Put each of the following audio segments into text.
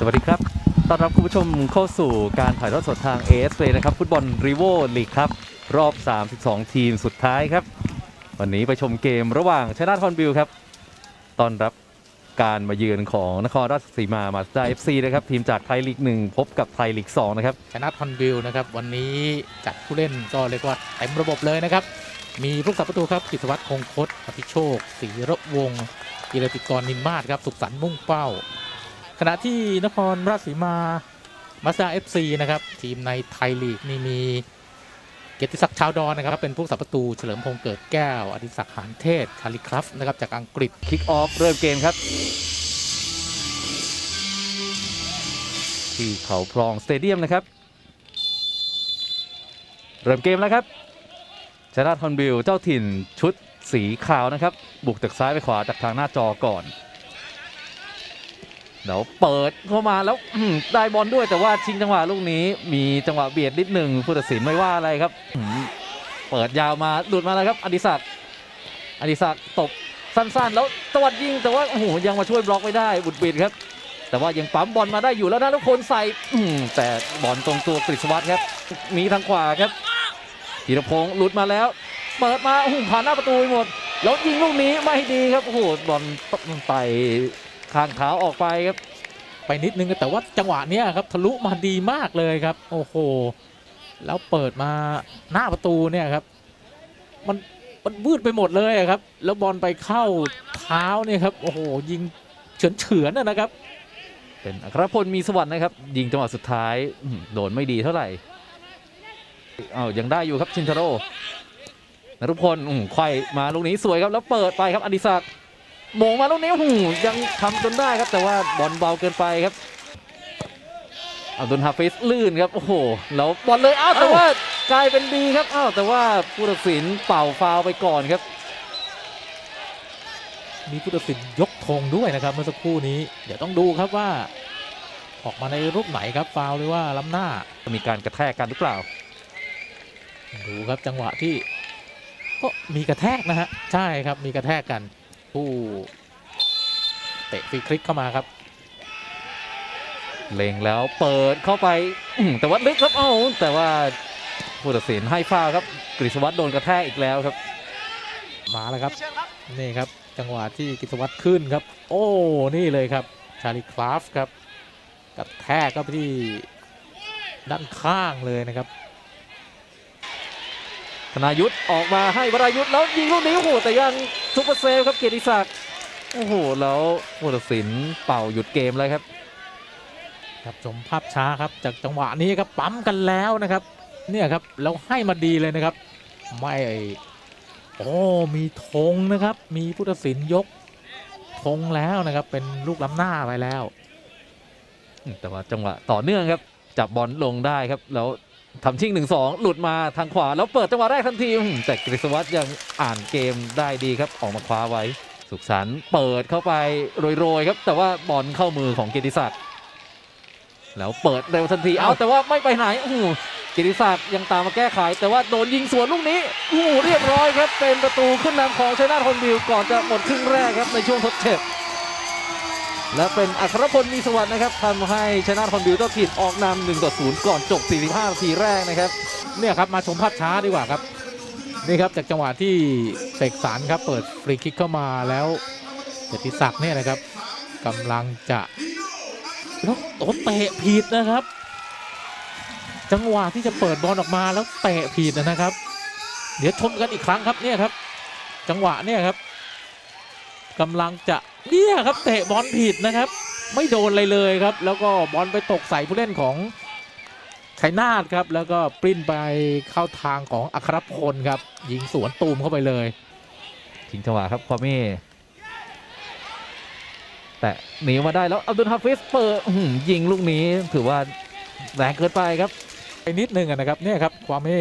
สวัสดีครับ ต้อนรับคุณผู้ชมเข้าสู่การถ่ายทอดสดทาง AS Play นะครับ ฟุตบอลรีโวลีกครับ รอบ 32 ทีมสุดท้ายครับ วันนี้ไปชมเกมระหว่างชนะทอนบิลครับ ต้อนรับการมาเยือนของนครราชสีมามาสด้าเอฟซีนะครับ ทีมจากไทยลีก 1 พบกับไทยลีก 2 นะครับ ชนะทอนบิลนะครับ วันนี้จัดผู้เล่นก็เรียกว่าเต็มระบบเลยนะครับ มีผู้สับประตูครับกิตวัตรคงคตอภิโชคศรีระวงศ์กิรติกรนิมมาศครับสุขสันต์มุ่งเป้า ขณะที่นครราชสีมามาสด้าเอฟซีนะครับ ทีมในไทยลีกนี่มีเกียรติศักดิ์ชาวดอนนะครับ เป็นผู้สับประตูเฉลิมพงษ์เกิดแก้ว อดิศักดิ์หานเทศคาริครัฟนะครับ จากอังกฤษคิกออฟเริ่มเกมครับ ที่เขาพลองสเตเดียมนะครับ เริ่มเกมแล้วครับชนะทอนบิลเจ้าถิ่นชุดสีขาวนะครับ บุกจากซ้ายไปขวาจากทางหน้าจอก่อน เดี๋ยวเปิดเข้ามาแล้วได้บอลด้วยแต่ว่าชิงจังหวะลูกนี้ มีจังหวะเบียดนิดหนึ่งผู้ตัดสินไม่ว่าอะไรครับเปิดยาวมาหลุดมาแล้วครับ อดิศักดิ์อดิศักดิ์ตบสั้นๆ แล้วตวัดยิงแต่ว่าโอ้โหยังมาช่วยบล็อกไม่ได้บุดบิดครับ แต่ว่ายังปั๊มบอลมาได้อยู่แล้วนะทุกคนใส่แต่บอลตรงตัวกฤษวัตรครับมีทางขวาครับธีรพงศ์หลุดมาแล้ว เปิดมาผ่านหน้าประตูไปหมด แล้วยิงลูกนี้ไม่ดีครับโอ้โหบอลไต่ ข้างเท้าออกไปครับ ไปนิดนึงแต่ว่าจังหวะเนี้ยครับทะลุมาดีมากเลยครับ โอ้โห แล้วเปิดมาหน้าประตูเนี่ยครับ มันมันวืดไปหมดเลยครับ แล้วบอลไปเข้าเท้าเนี่ยครับ โอ้โห ยิงเฉือนเฉือนๆนะครับ เป็นอัครพลมีสวรรค์นะครับ ยิงจังหวะสุดท้ายโดนไม่ดีเท่าไหร่อ้าวยังได้อยู่ครับชินทาโร่นรุพลอื้อหือไขว้มาลูกนี้สวยครับแล้วเปิดไปครับอดิศักดิ์ โมงมาลูกนี้หูยังทำจนได้ครับ แต่ว่าบอลเบาเกินไปครับอับดุลฮาฟิสลื่นครับโอ้โหแล้วบอลเลยอ้าวแต่ว่ากลายเป็นดีครับอ้าวแต่ว่าผู้ตัดสินเป่าฟาวล์ไปก่อนครับ มีผู้ตัดสินยกธงด้วยนะครับเมื่อสักครู่นี้ เดี๋ยวต้องดูครับว่า ออกมาในรูปไหนครับฟาวล์หรือว่าล้ำหน้ามีการกระแทกกันหรือเปล่า ดูครับจังหวะที่ก็มีกระแทกนะฮะใช่ครับมีกระแทกกัน ผู้เตะฟรีคลิกเข้ามาครับ เล็งแล้วเปิดเข้าไปแต่ว่าลึกครับเอ้าแต่ว่าผู้ตัดสินให้ฟาครับกฤษวัตรโดนกระแทกอีกแล้วครับ มาแล้วครับนี่ครับจังหวะที่กิตวัตรขึ้นครับ โอ้นี่เลยครับชาลีคลาฟครับกระแทกก็ไปที่ด้านข้างเลยนะครับธนายุทธ์ออกมาให้วรายุทธ์แล้วยิงลูกนี้โอ้โหแต่ยัง ซุปเปอร์เซฟครับเกียรติศักดิ์โอ้โหแล้วผู้ตัดสินเป่าหยุดเกมเลยครับ ครับชมภาพช้าครับจากจังหวะนี้ครับปั๊มกันแล้วนะครับ เนี่ยครับแล้วให้มาดีเลยนะครับ ไม่โอ้มีธงนะครับ มีผู้ตัดสินยกธงแล้วนะครับเป็นลูกล้ำหน้าไปแล้ว แต่ว่าจังหวะต่อเนื่องครับ จับบอลลงได้ครับแล้ว ทำชิ่งหนึ่งสองหลุดมาทางขวา แล้วเปิดจังหวะแรกทันทีอื้อหือแต่กฤษวัตรยังอ่านเกมได้ดีครับออกมาคว้าไว้ สุขสันต์เปิดเข้าไปโรยๆครับ แต่ว่าบอลเข้ามือของเกียรติศักดิ์แล้วเปิดเร็วทันทีเอาเอ้าแต่ว่าไม่ไปไหนโอ้โหเกียรติศักดิ์ยังตามมาแก้ไข แต่ว่าโดนยิงสวนลูกนี้โอ้โหเรียบร้อยครับเป็นประตูขึ้นนำของชัยนาทฮอนบิลก่อนจะหมดครึ่งแรกครับในช่วงทดเจ็บ และเป็นอัครพลมีสวัสดิ์นะครับทำให้ชนะคอนบิวเจ้าถิ่นออกนำ1ต่อ0ก่อนจบ 45นาทีแรกนะครับ เนี่ยครับมาชมภาพช้าดีกว่าครับ นี่ครับจากจังหวะที่เสกสรรครับเปิดฟรีคิกเข้ามาแล้วเกียรติศักดิ์เนี่ยนะครับกำลังจะแล้วโอ้เตะผิดนะครับ จังหวะที่จะเปิดบอลออกมาแล้วเตะผิดนะครับ เดี๋ยวชมกันอีกครั้งครับเนี่ยครับ จังหวะเนี่ยครับ กำลังจะเนี่ยครับเตะบอลผิดนะครับ ไม่โดนอะไรเลยครับ แล้วก็บอลไปตกใส่ผู้เล่นของชัยนาทครับ แล้วก็ปริ้นไปเข้าทางของอัครพลครับ ยิงสวนตูมเข้าไปเลยทิ้งจังหวะครับควาเม่แต่หนีมาได้แล้วอับดุลฮาฟิสเปิดอื้อหือยิงลูกนี้ถือว่าแรงเกินไปครับไปนิดนึงอะนะครับเนี่ยครับความเม่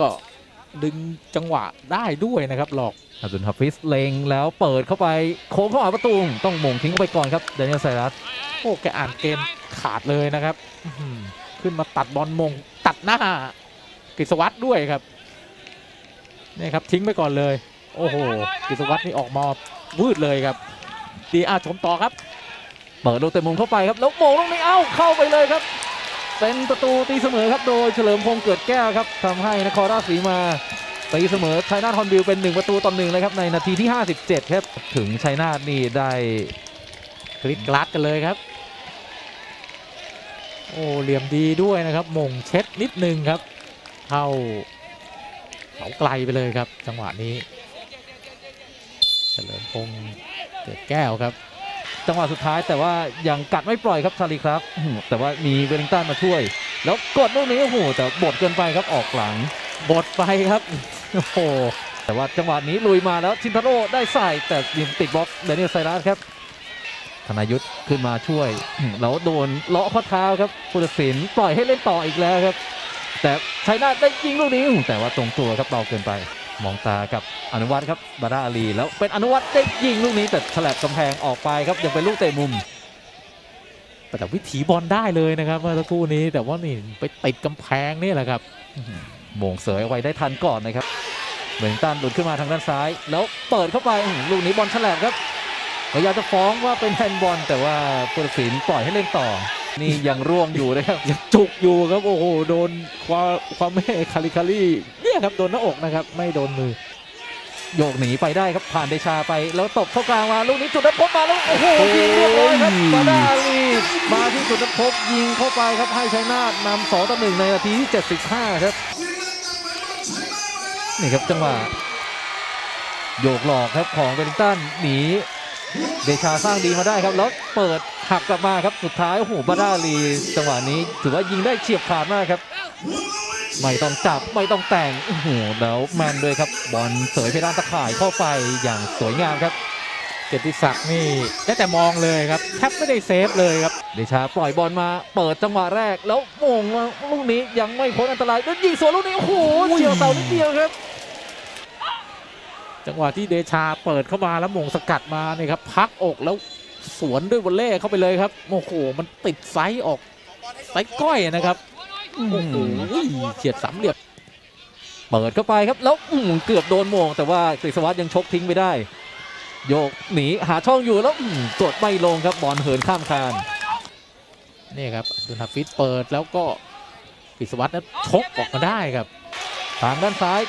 ก็ ดึงจังหวะได้ด้วยนะครับหลอกอับดุลฮาฟิสเล็งแล้วเปิดเข้าไปโค้งเข้าหาประตูต้องหมงทิ้งเข้าไปก่อนครับเดนิเอลไซรัสโอ้แกอ่านเกมขาดเลยนะครับอื้อหือขึ้นมาตัดบอลมงตัดหน้ากฤษวัตรด้วยครับนี่ครับทิ้งไปก่อนเลย โอ้โหกฤษวัตรนี่ออกมาวืดเลยครับดีอาชมต่อครับเปิดลูกเตะมุมเข้าไปครับแล้วโมงลูกนี้เอ้าเข้าไปเลยครับ เป็นประตูตีเสมอครับโดยเฉลิมพงษ์เกิดแก้วครับทำให้นครราชสีมาตีเสมอชัยนาทฮอนบิลเป็น 1 ประตูต่อหนึ่งเลยครับในนาทีที่ 57 ครับ ถึงชัยนาทนี่ได้กริดกลัดกันเลยครับ โอ้เหลี่ยมดีด้วยนะครับมงเช็ดนิดนึงครับเข้าเสาไกลไปเลยครับ จังหวะนี้ เฉลิมพงษ์เกิดแก้วครับ จังหวะสุดท้ายแต่ว่ายังกัดไม่ปล่อยครับชาลีครับ แต่ว่ามีเวลิงตันมาช่วย แล้วกดลูกนี้โอ้โหแต่บดเกินไปครับออกหลัง บดไปครับโอ้โหแต่ว่าจังหวะนี้ลุยมาแล้วชินทาโร่ได้ใส่แต่ยิงติดบล็อกเดนิเอลไซรัสครับธนายุทธ์ขึ้นมาช่วย แล้วโดนเลาะข้อเท้าครับพุทธศิลป์ปล่อยให้เล่นต่ออีกแล้วครับ แต่ชัยนาทได้ยิงลูกนี้แต่ว่าตรงตัวครับเบาเกินไป มองตากับอนุวัฒน์ครับบาราอาลี แล้วเป็นอนุวัฒน์ได้ยิงลูกนี้แต่ฉลับกำแพงออกไปครับยังเป็นลูกเตะมุมแต่วิถีบอลได้เลยนะครับเมื่อสักครู่นี้แต่ว่านี่ไปติดกำแพงนี่แหละครับโมงเสยไว้ได้ทันก่อนนะครับเวลิงตันหลุดขึ้นมาทางด้านซ้าย แล้วเปิดเข้าไปลูกนี้บอลฉลับครับพยายามจะฟ้องว่าเป็นแฮนด์บอลแต่ว่าผู้ตัดสินปล่อยให้เล่นต่อ นี่ยังร่วงอยู่นะครับยังจุกอยู่ครับโอ้โหโดนความความไม่คาริคารี่เนี่ยครับโดนหน้าอกนะครับไม่โดนมือ โยกหนีไปได้ครับผ่านเดชาไป แล้วตบเข้ากลางมาลูกนี้จุดนัดพบมาแล้วโอ้โหยิงเรียบร้อยครับบาดาอาลีมาที่จุดนัดพบยิงเข้าไปครับให้ชัยนาทนำสองต่อหนึ่งในนาทีที่ 75 ครับนี่ครับจังหวะโยกหลอกครับของเวลลิงตันหนี เดชาสร้างดีมาได้ครับแล้วเปิดหักกลับมาครับสุดท้ายโอ้โหบาดาอาลีจังหวะนี้ ถือว่ายิงได้เฉียบขาดมากครับ ไม่ต้องจับไม่ต้องแต่งโอ้โหแล้วแมนด้วยครับบอลเสยเพดานตะข่ายเข้าไปอย่างสวยงามครับเกียรติศักดิ์นี่ได้แต่มองเลยครับแทบไม่ได้เซฟเลยครับเดชาปล่อยบอลมาเปิดจังหวะแรก แล้วโมงมาลูกนี้ยังไม่พ้นอันตรายแล้วยิงสวนลูกนี้โอ้โหเฉียวเสานิดเดียวครับ จังหวะที่เดชาเปิดเข้ามาแล้วมงสกัดมาเนี่ยครับพักอกแล้วสวนด้วยวอลเล่เข้าไปเลยครับโอ้โหมันติดไซส์ออกไซส์ก้อยนะครับโอ้โหเฉียดสามเหลี่ยมเปิดเข้าไปครับแล้วอืเกือบโดนมง แต่ว่ากฤษวัตรยังชกทิ้งไปได้ โยกหนีหาช่องอยู่แล้วอื้อหือกดไม่ลงครับบอลเหินข้ามคานนี่ครับดุนฮาฟิตเปิดแล้วก็กฤษวัตรนั้นชกออกมาได้ครับทางด้านซ้าย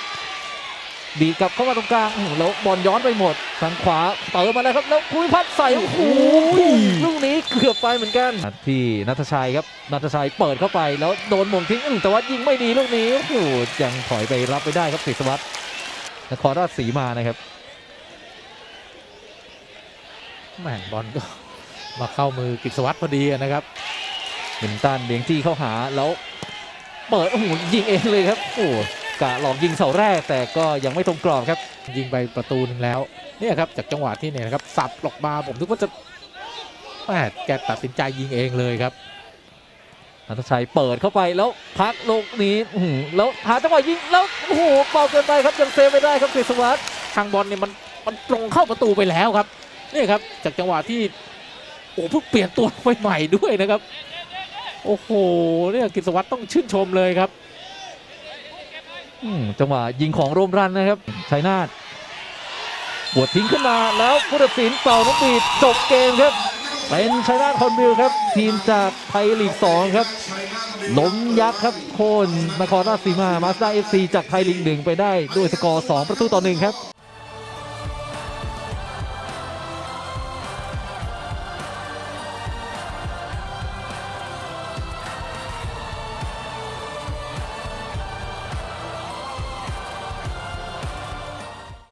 ดีดกลับเข้ามาตรงกลางอื้อหือแล้วบอลย้อนไปหมดทางขวาเปิดมาแล้วครับแล้วคุยพัดใส่โอ้โหลูกนี้เกือบไปเหมือนกันที่นัทชัยครับนัทชัยเปิดเข้าไปแล้วโดนหมงทิ้งอื้อแต่ว่ายิงไม่ดีลูกนี้โอ้โหยังถอยไปรับไปได้ครับกฤษวัตรนครราชสีมานะครับแหม่บอลก็มาเข้ามือกฤษวัตรพอดีนะครับมินตันเบียงจี้เข้าหาแล้ว เปิดโอ้โหยิงเองเลยครับโอ้โห กะหลอกยิงเสาแรกแต่ก็ยังไม่ตรงกรอบครับ ยิงไปประตูหนึ่งแล้วเนี่ยครับจากจังหวะที่เนี่ยนะครับสับหลอกมาผมนึกว่าจะแหม่แกตัดสินใจยิงเองเลยครับนัทชัยเปิดเข้าไปแล้วพักลูกนี้แล้วหาจังหวะยิงแล้วโอ้โหเบาเกินไปครับยังเซฟไม่ได้ครับกฤษวัตรทางบอลเนี่ยมันมันตรงเข้าประตูไปแล้วครับนี่ครับจากจังหวะที่โอ้เพิ่งเปลี่ยนตัวไปใหม่ด้วยนะครับ โอ้โหเนี่ยกฤษวัตรต้องชื่นชมเลยครับ อืมจังหวะยิงของโรมรันนะครับชัยนาทบวดทิ้งขึ้นมาแล้วผู้ตัดสินเป่านกบีดจบเกมครับ เป็นชัยนาทคอนบิลครับ ทีมจากไทยลีก 2 ครับล้มยักษ์ครับโค่นนครราชสีมามาสด้าเอฟซีจากไทยลีก1ไปได้ด้วยสกอร์ 2 ประตูต่อ1ครับ